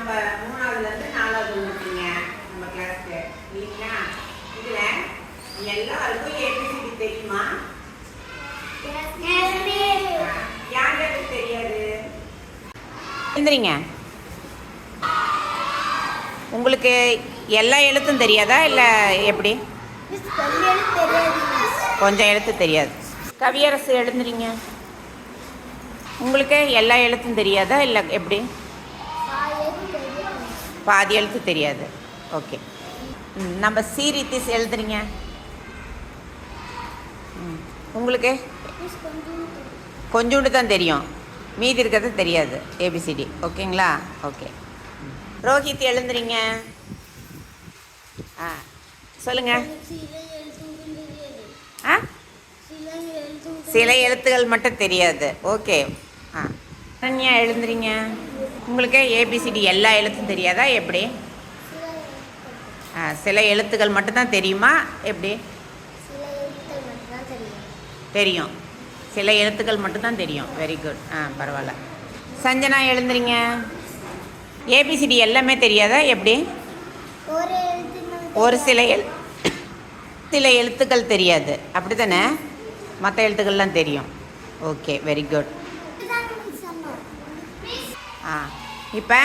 நம்ம மூணாவதுலேருந்து நாலாவது வந்துருக்கீங்க நம்ம கிளாஸ்க்கு இல்லைங்களா? இதில் எல்லாருக்கும் ஏபிசிடி தெரியுமா? யார் யாருக்கு தெரியாது? எழுந்துறீங்க உங்களுக்கு எல்லா எழுத்தும் தெரியாதா இல்லை எப்படி? கொஞ்சம் எழுத்து தெரியாது. கவியரசு எழுந்துறீங்க உங்களுக்கு எல்லா எழுத்தும் தெரியாதா இல்லை எப்படி? பாதி எழுத்து தெரியாது. ஓகே நம்ம நம்ம சீரித்திஸ் எழுதுறீங்க? உங்களுக்கு? கொஞ்சோண்டு தான் தெரியும். மீதி இருக்கிறது தெரியாது. ஏபிசிடி ஓகேங்களா? ஓகே ரோஹித் எழுந்துறீங்க ஆ சொல்லுங்கள் ஆ? சில எழுத்துகள் மட்டும் தெரியாது. ஓகே ஆ எழுந்துறீங்க? உங்களுக்கு ஏபிசிடி எல்லா எழுத்தும் தெரியாதா? எப்படி? ஆ சில எழுத்துக்கள் மட்டும்தான் தெரியுமா? எப்படி? தெரியும். சில எழுத்துக்கள் மட்டும்தான் தெரியும். வெரி குட் ஆ பரவாயில்ல. சஞ்சனா எழுந்துறீங்க? ஏபிசிடி எல்லாமே தெரியாதா? எப்படி? ஒரு சில எழு சில எழுத்துக்கள் தெரியாது. அப்படி தானே மற்ற எழுத்துக்கள்லாம் தெரியும். ஓகே வெரி குட் ஆ. இப்போ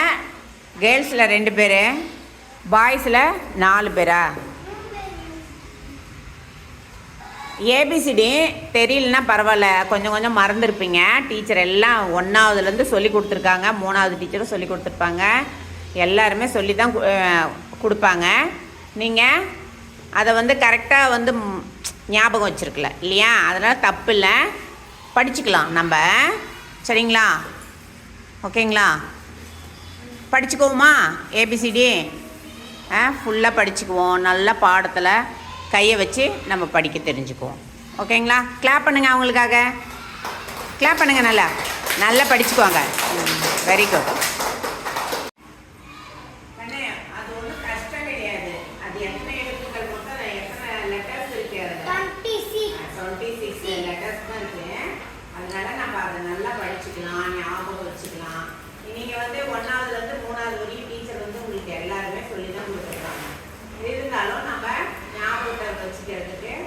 கேர்ள்ஸில் ரெண்டு பேர் பாய்ஸில் நாலு பேரா? ஏபிசிடி தெரியலனா பரவாயில்ல கொஞ்சம் கொஞ்சம் மறந்துருப்பீங்க. டீச்சர் எல்லாம் ஒன்றாவதுலேருந்து சொல்லி கொடுத்துருக்காங்க. மூணாவது டீச்சரும் சொல்லி கொடுத்துருப்பாங்க. எல்லாருமே சொல்லி தான் கு- கொடுப்பாங்க. நீங்கள் அதை வந்து கரெக்டாக வந்து ஞாபகம் வச்சுருக்கல இல்லையா? அதனால் தப்பு இல்லை படிச்சுக்கலாம் நம்ம. சரிங்களா? ஓகேங்களா? படிச்சுக்குவோமா? ஏபிசிடி ஆ ஃபுல்லாக படிச்சுக்குவோம். நல்ல பாடத்தில் கையை வச்சு நம்ம படிக்க தெரிஞ்சுக்குவோம். ஓகேங்களா? கிளாப் பண்ணுங்கள் அவங்களுக்காக. கிளாப் பண்ணுங்கள் நல்லா. நல்லா படிச்சுக்குவாங்க. Very good together there.